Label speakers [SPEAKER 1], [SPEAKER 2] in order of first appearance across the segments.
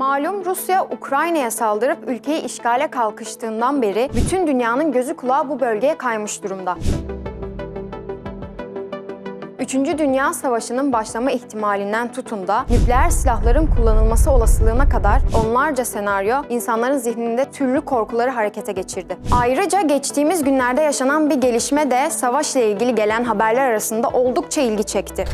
[SPEAKER 1] Malum Rusya Ukrayna'ya saldırıp ülkeyi işgale kalkıştığından beri bütün dünyanın gözü kulağı bu bölgeye kaymış durumda. Üçüncü Dünya Savaşı'nın başlama ihtimalinden tutun da nükleer silahların kullanılması olasılığına kadar onlarca senaryo insanların zihninde türlü korkuları harekete geçirdi. Ayrıca geçtiğimiz günlerde yaşanan bir gelişme de savaşla ilgili gelen haberler arasında oldukça ilgi çekti.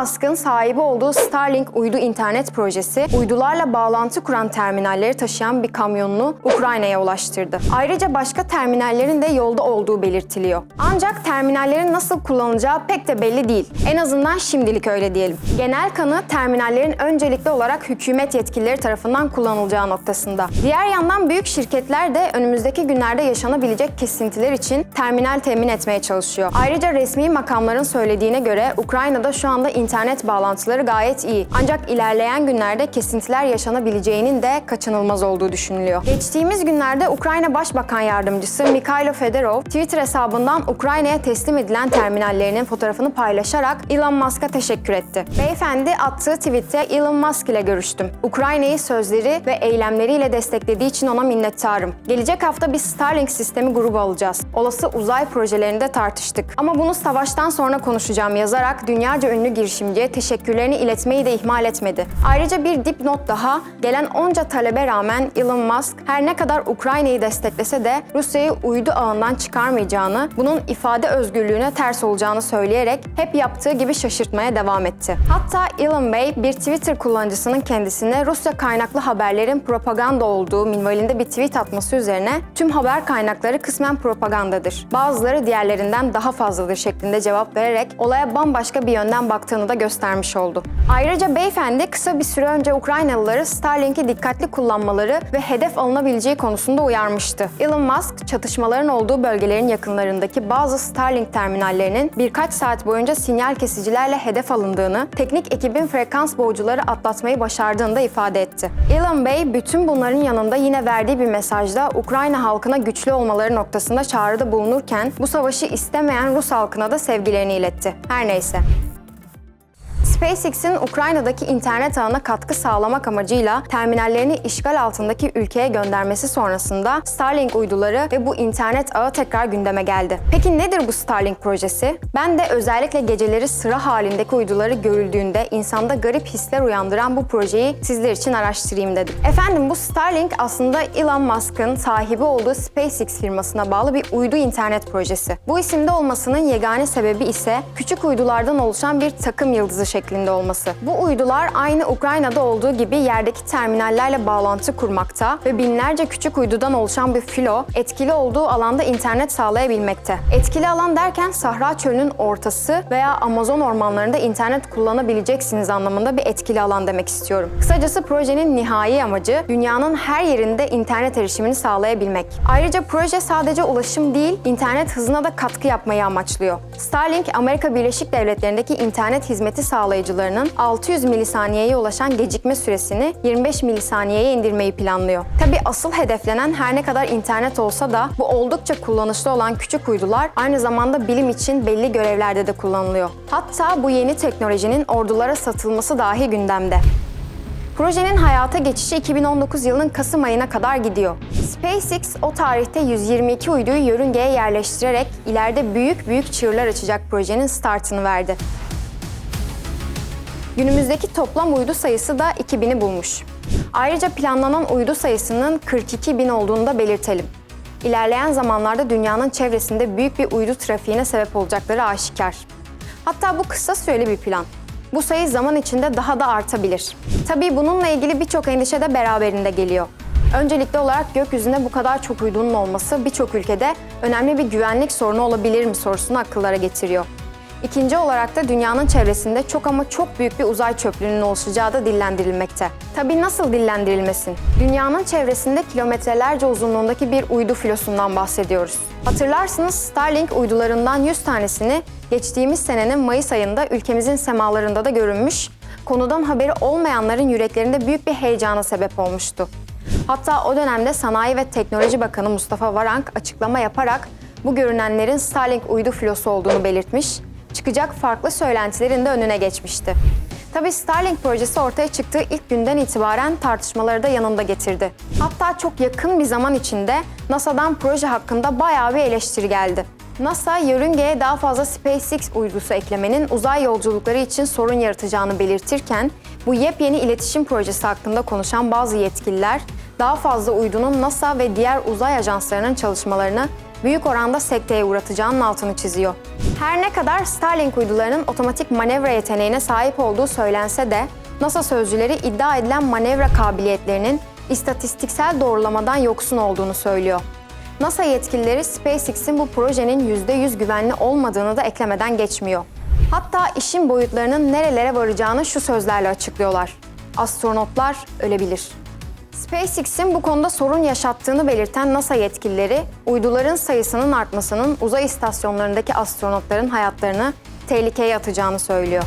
[SPEAKER 1] Musk'ın sahibi olduğu Starlink uydu internet projesi, uydularla bağlantı kuran terminalleri taşıyan bir kamyonunu Ukrayna'ya ulaştırdı. Ayrıca başka terminallerin de yolda olduğu belirtiliyor. Ancak terminallerin nasıl kullanılacağı pek de belli değil. En azından şimdilik öyle diyelim. Genel kanı terminallerin öncelikli olarak hükümet yetkilileri tarafından kullanılacağı noktasında. Diğer yandan büyük şirketler de önümüzdeki günlerde yaşanabilecek kesintiler için terminal temin etmeye çalışıyor. Ayrıca resmi makamların söylediğine göre Ukrayna'da şu anda internet bağlantıları gayet iyi. Ancak ilerleyen günlerde kesintiler yaşanabileceğinin de kaçınılmaz olduğu düşünülüyor. Geçtiğimiz günlerde Ukrayna Başbakan Yardımcısı Mikhailo Fedorov Twitter hesabından Ukrayna'ya teslim edilen terminallerinin fotoğrafını paylaşarak Elon Musk'a teşekkür etti. Beyefendi attığı tweette Elon Musk ile görüştüm. Ukrayna'yı sözleri ve eylemleriyle desteklediği için ona minnettarım. Gelecek hafta bir Starlink sistemi grubu alacağız. Olası uzay projelerini de tartıştık. Ama bunu savaştan sonra konuşacağım yazarak dünyaca ünlü girişimciye teşekkürlerini iletmeyi de ihmal etmedi. Ayrıca bir dipnot daha, gelen onca talebe rağmen Elon Musk her ne kadar Ukrayna'yı desteklese de Rusya'yı uydu ağından çıkarmayacağını, bunun ifade özgürlüğüne ters olacağını söyleyerek hep yaptığı gibi şaşırtmaya devam etti. Hatta Elon Bey bir Twitter kullanıcısının kendisine Rusya kaynaklı haberlerin propaganda olduğu minvalinde bir tweet atması üzerine tüm haber kaynakları kısmen propagandadır. Bazıları diğerlerinden daha fazladır şeklinde cevap vererek olaya bambaşka bir yönden baktığını da göstermiş oldu. Ayrıca beyefendi kısa bir süre önce Ukraynalıları Starlink'i dikkatli kullanmaları ve hedef alınabileceği konusunda uyarmıştı. Elon Musk, çatışmaların olduğu bölgelerin yakınlarındaki bazı Starlink terminallerinin birkaç saat boyunca sinyal kesicilerle hedef alındığını, teknik ekibin frekans boğucuları atlatmayı başardığını da ifade etti. Elon Bey, bütün bunların yanında yine verdiği bir mesajda Ukrayna halkına güçlü olmaları noktasında çağrıda bulunurken bu savaşı istemeyen Rus halkına da sevgilerini iletti. Her neyse. SpaceX'in Ukrayna'daki internet ağına katkı sağlamak amacıyla terminallerini işgal altındaki ülkeye göndermesi sonrasında Starlink uyduları ve bu internet ağı tekrar gündeme geldi. Peki nedir bu Starlink projesi? Ben de özellikle geceleri sıra halindeki uyduları görüldüğünde insanda garip hisler uyandıran bu projeyi sizler için araştırayım dedim. Efendim bu Starlink aslında Elon Musk'ın sahibi olduğu SpaceX firmasına bağlı bir uydu internet projesi. Bu isimde olmasının yegane sebebi ise küçük uydulardan oluşan bir takım yıldızı şeklinde olması. Bu uydular aynı Ukrayna'da olduğu gibi yerdeki terminallerle bağlantı kurmakta ve binlerce küçük uydudan oluşan bir filo etkili olduğu alanda internet sağlayabilmekte. Etkili alan derken Sahra Çölü'nün ortası veya Amazon ormanlarında internet kullanabileceksiniz anlamında bir etkili alan demek istiyorum. Kısacası projenin nihai amacı dünyanın her yerinde internet erişimini sağlayabilmek. Ayrıca proje sadece ulaşım değil, internet hızına da katkı yapmayı amaçlıyor. Starlink, Amerika Birleşik Devletleri'ndeki internet hizmeti sağlayıcılarının 600 milisaniyeye ulaşan gecikme süresini 25 milisaniyeye indirmeyi planlıyor. Tabi asıl hedeflenen her ne kadar internet olsa da bu oldukça kullanışlı olan küçük uydular aynı zamanda bilim için belli görevlerde de kullanılıyor. Hatta bu yeni teknolojinin ordulara satılması dahi gündemde. Projenin hayata geçişi 2019 yılının Kasım ayına kadar gidiyor. SpaceX o tarihte 122 uyduyu yörüngeye yerleştirerek ileride büyük büyük çığırlar açacak projenin startını verdi. Günümüzdeki toplam uydu sayısı da 2000'i bulmuş. Ayrıca planlanan uydu sayısının 42 bin olduğunu da belirtelim. İlerleyen zamanlarda dünyanın çevresinde büyük bir uydu trafiğine sebep olacakları aşikar. Hatta bu kısa süreli bir plan. Bu sayı zaman içinde daha da artabilir. Tabii bununla ilgili birçok endişe de beraberinde geliyor. Öncelikli olarak gökyüzünde bu kadar çok uydunun olması birçok ülkede önemli bir güvenlik sorunu olabilir mi sorusunu akıllara getiriyor. İkinci olarak da dünyanın çevresinde çok ama çok büyük bir uzay çöplüğünün oluşacağı da dillendirilmekte. Tabii nasıl dillendirilmesin? Dünyanın çevresinde kilometrelerce uzunluğundaki bir uydu filosundan bahsediyoruz. Hatırlarsınız Starlink uydularından 100 tanesini geçtiğimiz senenin Mayıs ayında ülkemizin semalarında da görünmüş, konudan haberi olmayanların yüreklerinde büyük bir heyecana sebep olmuştu. Hatta o dönemde Sanayi ve Teknoloji Bakanı Mustafa Varank açıklama yaparak bu görünenlerin Starlink uydu filosu olduğunu belirtmiş, çıkacak farklı söylentilerin de önüne geçmişti. Tabii Starlink projesi ortaya çıktığı ilk günden itibaren tartışmaları da yanında getirdi. Hatta çok yakın bir zaman içinde NASA'dan proje hakkında bayağı bir eleştiri geldi. NASA, yörüngeye daha fazla SpaceX uydusu eklemenin uzay yolculukları için sorun yaratacağını belirtirken, bu yepyeni iletişim projesi hakkında konuşan bazı yetkililer, daha fazla uydunun NASA ve diğer uzay ajanslarının çalışmalarını büyük oranda sekteye uğratacağının altını çiziyor. Her ne kadar Starlink uydularının otomatik manevra yeteneğine sahip olduğu söylense de, NASA sözcüleri iddia edilen manevra kabiliyetlerinin istatistiksel doğrulamadan yoksun olduğunu söylüyor. NASA yetkilileri SpaceX'in bu projenin %100 güvenli olmadığını da eklemeden geçmiyor. Hatta işin boyutlarının nerelere varacağını şu sözlerle açıklıyorlar. Astronotlar ölebilir. SpaceX'in bu konuda sorun yaşattığını belirten NASA yetkilileri, uyduların sayısının artmasının uzay istasyonlarındaki astronotların hayatlarını tehlikeye atacağını söylüyor.